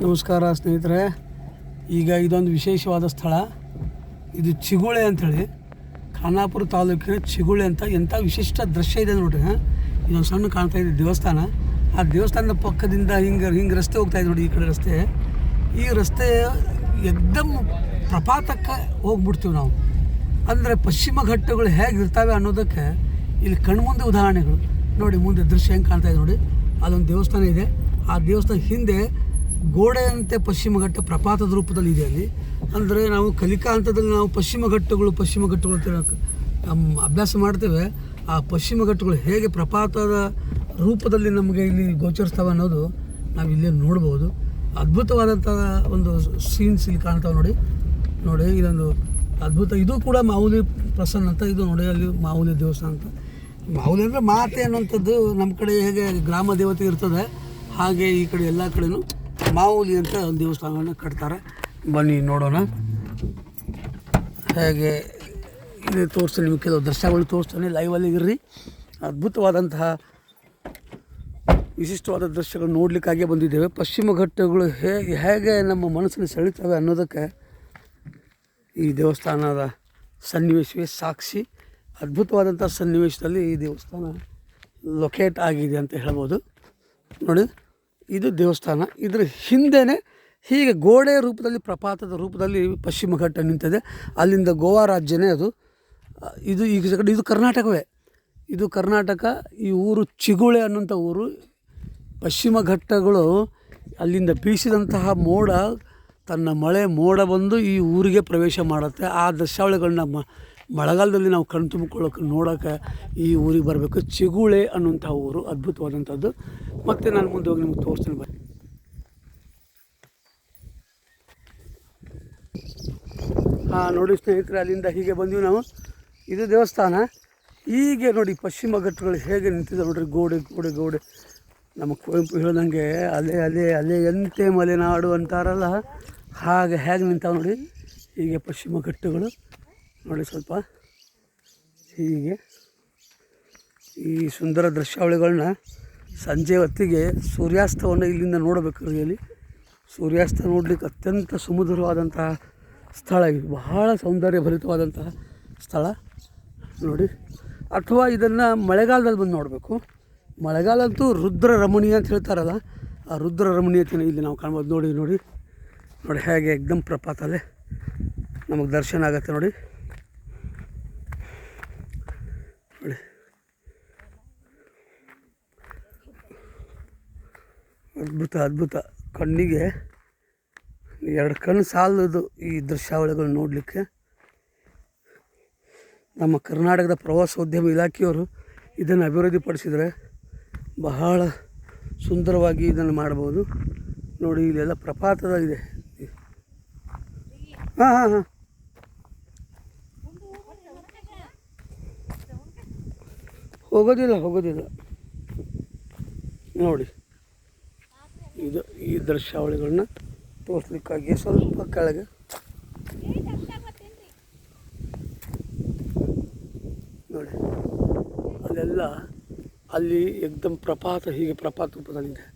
ನಮಸ್ಕಾರ ಸ್ನೇಹಿತರೆ. ಈಗ ಇದೊಂದು ವಿಶೇಷವಾದ ಸ್ಥಳ. ಇದು ಚಿಗುಳೆ ಅಂಥೇಳಿ ಖಾನಾಪುರ ತಾಲೂಕಿನ ಚಿಗುಳೆ ಅಂತ ಎಂಥ ವಿಶಿಷ್ಟ ದೃಶ್ಯ ಇದೆ ನೋಡ್ರಿ ಇದೊಂದು ಸಣ್ಣ ಕಾಣ್ತಾ ಇದೆ ದೇವಸ್ಥಾನ. ಆ ದೇವಸ್ಥಾನದ ಪಕ್ಕದಿಂದ ಹಿಂಗೆ ಹಿಂಗೆ ರಸ್ತೆ ಹೋಗ್ತಾ ಇದೆ ನೋಡಿ ಈ ಕಡೆ ರಸ್ತೆ. ಈ ರಸ್ತೆ ಎಕ್ದಮ್ ಪ್ರಪಾತಕ್ಕೆ ಹೋಗ್ಬಿಡ್ತೀವಿ ನಾವು. ಅಂದರೆ ಪಶ್ಚಿಮ ಘಟ್ಟಗಳು ಹೇಗಿರ್ತವೆ ಅನ್ನೋದಕ್ಕೆ ಇಲ್ಲಿ ಕಣ್ಮುಂದೆ ಉದಾಹರಣೆಗಳು. ನೋಡಿ ಮುಂದೆ ದೃಶ್ಯ ಹೆಂಗೆ ಕಾಣ್ತಾ ಇದೆ ನೋಡಿ. ಅಲ್ಲೊಂದು ದೇವಸ್ಥಾನ ಇದೆ. ಆ ದೇವಸ್ಥಾನ ಹಿಂದೆ ಗೋಡೆಯಂತೆ ಪಶ್ಚಿಮ ಘಟ್ಟ ಪ್ರಪಾತದ ರೂಪದಲ್ಲಿ ಇದೆ ಅಲ್ಲಿ. ಅಂದರೆ ನಾವು ಕಲಿಕಾ ಹಂತದಲ್ಲಿ ನಾವು ಪಶ್ಚಿಮ ಘಟ್ಟಗಳು ಪಶ್ಚಿಮ ಘಟ್ಟಗಳು ಅಭ್ಯಾಸ ಮಾಡ್ತೇವೆ. ಆ ಪಶ್ಚಿಮ ಘಟ್ಟಗಳು ಹೇಗೆ ಪ್ರಪಾತದ ರೂಪದಲ್ಲಿ ನಮಗೆ ಇಲ್ಲಿ ಗೋಚರಿಸ್ತವೆ ಅನ್ನೋದು ನಾವು ಇಲ್ಲಿ ನೋಡ್ಬೋದು. ಅದ್ಭುತವಾದಂಥ ಒಂದು ಸೀನ್ಸ್ ಇಲ್ಲಿ ಕಾಣ್ತಾವೆ ನೋಡಿ. ನೋಡಿ, ಇದೊಂದು ಅದ್ಭುತ. ಇದು ಕೂಡ ಮಾವುಲಿ ಪ್ರಸನ್ನ ಅಂತ, ಇದು ನೋಡಿ, ಅಲ್ಲಿ ಮಾವುಲಿ ದೇವಸ್ಥಾನ ಅಂತ. ಮಾವುಲಿ ಅಂದರೆ ಮಾತೆ ಅನ್ನುವಂಥದ್ದು ನಮ್ಮ ಕಡೆ ಹೇಗೆ ಗ್ರಾಮ ದೇವತೆ ಇರ್ತದೆ, ಹಾಗೆ ಈ ಕಡೆ ಎಲ್ಲ ಕಡೆನೂ ಮಾವುಲಿ ಅಂತ ಒಂದು ದೇವಸ್ಥಾನವನ್ನು ಕಟ್ತಾರೆ. ಬನ್ನಿ ನೋಡೋಣ. ಹೇಗೆ ಇದು ತೋರಿಸ್ತಾನೆ ನಿಮಗೆ ಕೆಲವು ದೃಶ್ಯಗಳು ತೋರಿಸ್ತಾನೆ. ಲೈವಲ್ಲಿ ಇರ್ರಿ. ಅದ್ಭುತವಾದಂತಹ ವಿಶಿಷ್ಟವಾದ ದೃಶ್ಯಗಳು ನೋಡಲಿಕ್ಕಾಗಿ ಬಂದಿದ್ದೇವೆ. ಪಶ್ಚಿಮ ಘಟ್ಟಗಳು ಹೇಗೆ ಹೇಗೆ ನಮ್ಮ ಮನಸ್ಸನ್ನು ಸೆಳೀತವೆ ಅನ್ನೋದಕ್ಕೆ ಈ ದೇವಸ್ಥಾನದ ಸನ್ನಿವೇಶವೇ ಸಾಕ್ಷಿ. ಅದ್ಭುತವಾದಂಥ ಸನ್ನಿವೇಶದಲ್ಲಿ ಈ ದೇವಸ್ಥಾನ ಲೊಕೇಟ್ ಆಗಿದೆ ಅಂತ ಹೇಳ್ಬೋದು. ನೋಡಿ. ಇದು ದೇವಸ್ಥಾನ. ಇದರ ಹಿಂದೆಯೇ ಹೀಗೆ ಗೋಡೆ ರೂಪದಲ್ಲಿ, ಪ್ರಪಾತದ ರೂಪದಲ್ಲಿ ಪಶ್ಚಿಮ ಘಟ್ಟ ನಿಂತಿದೆ. ಅಲ್ಲಿಂದ ಗೋವಾ ರಾಜ್ಯನೇ ಅದು. ಇದು ಈಗ ಇದು ಕರ್ನಾಟಕವೇ. ಇದು ಕರ್ನಾಟಕ, ಈ ಊರು ಚಿಗುಳೆ ಅನ್ನೋಂಥ ಊರು. ಪಶ್ಚಿಮ ಘಟ್ಟಗಳು ಅಲ್ಲಿಂದ ಬೀಸಿದಂತಹ ಮೋಡ, ತನ್ನ ಮಳೆ ಮೋಡ ಬಂದು ಈ ಊರಿಗೆ ಪ್ರವೇಶ ಮಾಡುತ್ತೆ. ಆ ದೃಶ್ಯಾವಳಿಗಳನ್ನ ಮ ಮಳೆಗಾಲದಲ್ಲಿ ನಾವು ಕಣ್ ತುಂಬಿಕೊಳ್ಳೋಕೆ, ನೋಡೋಕೆ ಈ ಊರಿಗೆ ಬರಬೇಕು. ಚಿಗುಳೆ ಅನ್ನುವಂಥ ಊರು, ಅದ್ಭುತವಾದಂಥದ್ದು. ಮತ್ತು ನಾನು ಮುಂದೆ ಹೋಗಿ ನಿಮ್ಗೆ ತೋರಿಸ್ತೀನಿ ಬರ್ತೀನಿ ಹಾಂ, ನೋಡಿ ಸ್ನೇಹಿತರೆ, ಅಲ್ಲಿಂದ ಹೀಗೆ ಬಂದ್ವಿ ನಾವು. ಇದು ದೇವಸ್ಥಾನ. ಹೀಗೆ ನೋಡಿ ಪಶ್ಚಿಮ ಘಟ್ಟಗಳು ಹೇಗೆ ನಿಂತಿದೆ ನೋಡ್ರಿ. ಗೋಡೆ ಗೋಡೆ ಗೋಡೆ. ನಮ್ಮ ಕುವೆಂಪು ಹೇಳ್ದಂಗೆ ಅಲೆ ಅಲೆ ಅಲೆ, ಎಂತೆ ಮಲೆನಾಡು ಅಂತಾರಲ್ಲ. ಹಾಗೆ ಹೇಗೆ ನಿಂತಾವೆ ನೋಡಿ. ಹೀಗೆ ಪಶ್ಚಿಮ ಘಟ್ಟಗಳು. ನೋಡಿ ಸ್ವಲ್ಪ. ಹೀಗೆ. ಈ ಸುಂದರ ದೃಶ್ಯಾವಳಿಗಳನ್ನ ಸಂಜೆ ಹೊತ್ತಿಗೆ ಸೂರ್ಯಾಸ್ತವನ್ನು ಇಲ್ಲಿಂದ ನೋಡಬೇಕು ಇಲ್ಲಿ ಸೂರ್ಯಾಸ್ತ ನೋಡಲಿಕ್ಕೆ ಅತ್ಯಂತ ಸುಮಧುರವಾದಂತಹ ಸ್ಥಳ ಇದು. ಬಹಳ ಸೌಂದರ್ಯಭರಿತವಾದಂತಹ ಸ್ಥಳ. ನೋಡಿ. ಅಥವಾ ಇದನ್ನು ಮಳೆಗಾಲದಲ್ಲಿ ಬಂದು ನೋಡಬೇಕು. ಮಳೆಗಾಲಂತೂ ರುದ್ರ ರಮಣೀಯ ಅಂತ ಹೇಳ್ತಾರಲ್ಲ, ಆ ರುದ್ರ ರಮಣೀಯತೆಯನ್ನು ಇಲ್ಲಿ ನಾವು ಕಾಣ್ಬೋದು. ನೋಡಿ ನೋಡಿ. ನೋಡಿ, ಹೇಗೆ ಎಕ್ದಮ್ ಪ್ರಪಾತಲ್ಲೇ ನಮಗೆ ದರ್ಶನ ಆಗುತ್ತೆ ನೋಡಿ. ಅದ್ಭುತ ಅದ್ಭುತ. ಕಣ್ಣಿಗೆ ಎರಡು ಕಣ್ಣು ಸಾಲದು ಈ ದೃಶ್ಯಾವಳಿಗಳು ನೋಡಲಿಕ್ಕೆ. ನಮ್ಮ ಕರ್ನಾಟಕದ ಪ್ರವಾಸೋದ್ಯಮ ಇಲಾಖೆಯವರು ಇದನ್ನು ಅಭಿವೃದ್ಧಿಪಡಿಸಿದರೆ ಬಹಳ ಸುಂದರವಾಗಿ ಇದನ್ನು ಮಾಡ್ಬೋದು. ನೋಡಿ, ಇಲ್ಲೆಲ್ಲ ಪ್ರಪಾತದ ಇದೆ ಹಾಂ ಹಾಂ ಹಾಂ. ಹೋಗೋದಿಲ್ಲ ಹೋಗೋದಿಲ್ಲ. ನೋಡಿ. ಇದು ಈ ದೃಶ್ಯಾವಳಿಗಳನ್ನ ತೋರಿಸ್ಲಿಕ್ಕಾಗಿ ಸ್ವಲ್ಪ ಕೆಳಗೆ. ನೋಡಿ. ಅಲ್ಲೆಲ್ಲ ಅಲ್ಲಿ ಎಕ್ದಮ್ ಪ್ರಪಾತ, ಹೀಗೆ ಪ್ರಪಾತ ರೂಪದಲ್ಲಿದೆ.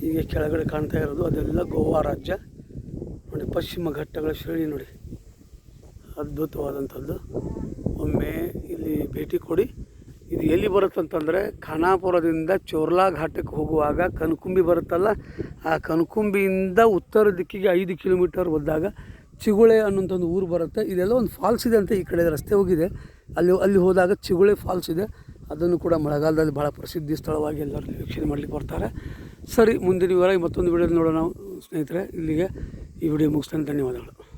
ಹೀಗೆ ಕೆಳಗಡೆ ಕಾಣ್ತಾ ಇರೋದು ಅದೆಲ್ಲ ಗೋವಾ ರಾಜ್ಯ. ನೋಡಿ, ಪಶ್ಚಿಮ ಘಟ್ಟಗಳ ಶ್ರೇಣಿ ನೋಡಿ. ಅದ್ಭುತವಾದಂಥದ್ದು. ಒಮ್ಮೆ ಇಲ್ಲಿ ಭೇಟಿ ಕೊಡಿ. ಇದು ಎಲ್ಲಿ ಬರುತ್ತಂತಂದರೆ ಖಾನಾಪುರದಿಂದ ಚೋರ್ಲಾ ಘಾಟಕ್ಕೆ ಹೋಗುವಾಗ ಕನಕುಂಬಿ ಬರುತ್ತಲ್ಲ, ಆ ಕನಕುಂಬಿಯಿಂದ ಉತ್ತರ ದಿಕ್ಕಿಗೆ ಐದು ಕಿಲೋಮೀಟರ್ ಹೋದಾಗ ಚಿಗುಳೆ ಅನ್ನೋಂಥ ಒಂದು ಊರು ಬರುತ್ತೆ. ಇದೆಲ್ಲ ಒಂದು ಫಾಲ್ಸ್ ಇದೆ ಅಂತ ಈ ಕಡೆ ರಸ್ತೆ ಹೋಗಿದೆ. ಅಲ್ಲಿ ಅಲ್ಲಿ ಹೋದಾಗ ಚಿಗುಳೆ ಫಾಲ್ಸ್ ಇದೆ. ಅದನ್ನು ಕೂಡ ಮಳೆಗಾಲದಲ್ಲಿ ಭಾಳ ಪ್ರಸಿದ್ಧಿ ಸ್ಥಳವಾಗಿ ಎಲ್ಲರೂ ವೀಕ್ಷಣೆ ಮಾಡಲಿಕ್ಕೆ ಬರ್ತಾರೆ. ಸರಿ, ಮುಂದಿನ ವಿವರ ಮತ್ತೊಂದು ವಿಡಿಯೋ ನೋಡೋಣ ಸ್ನೇಹಿತರೆ. ಇಲ್ಲಿಗೆ ಈ ವಿಡಿಯೋ ಮುಗಿಸ್ತೇನೆ. ಧನ್ಯವಾದಗಳು.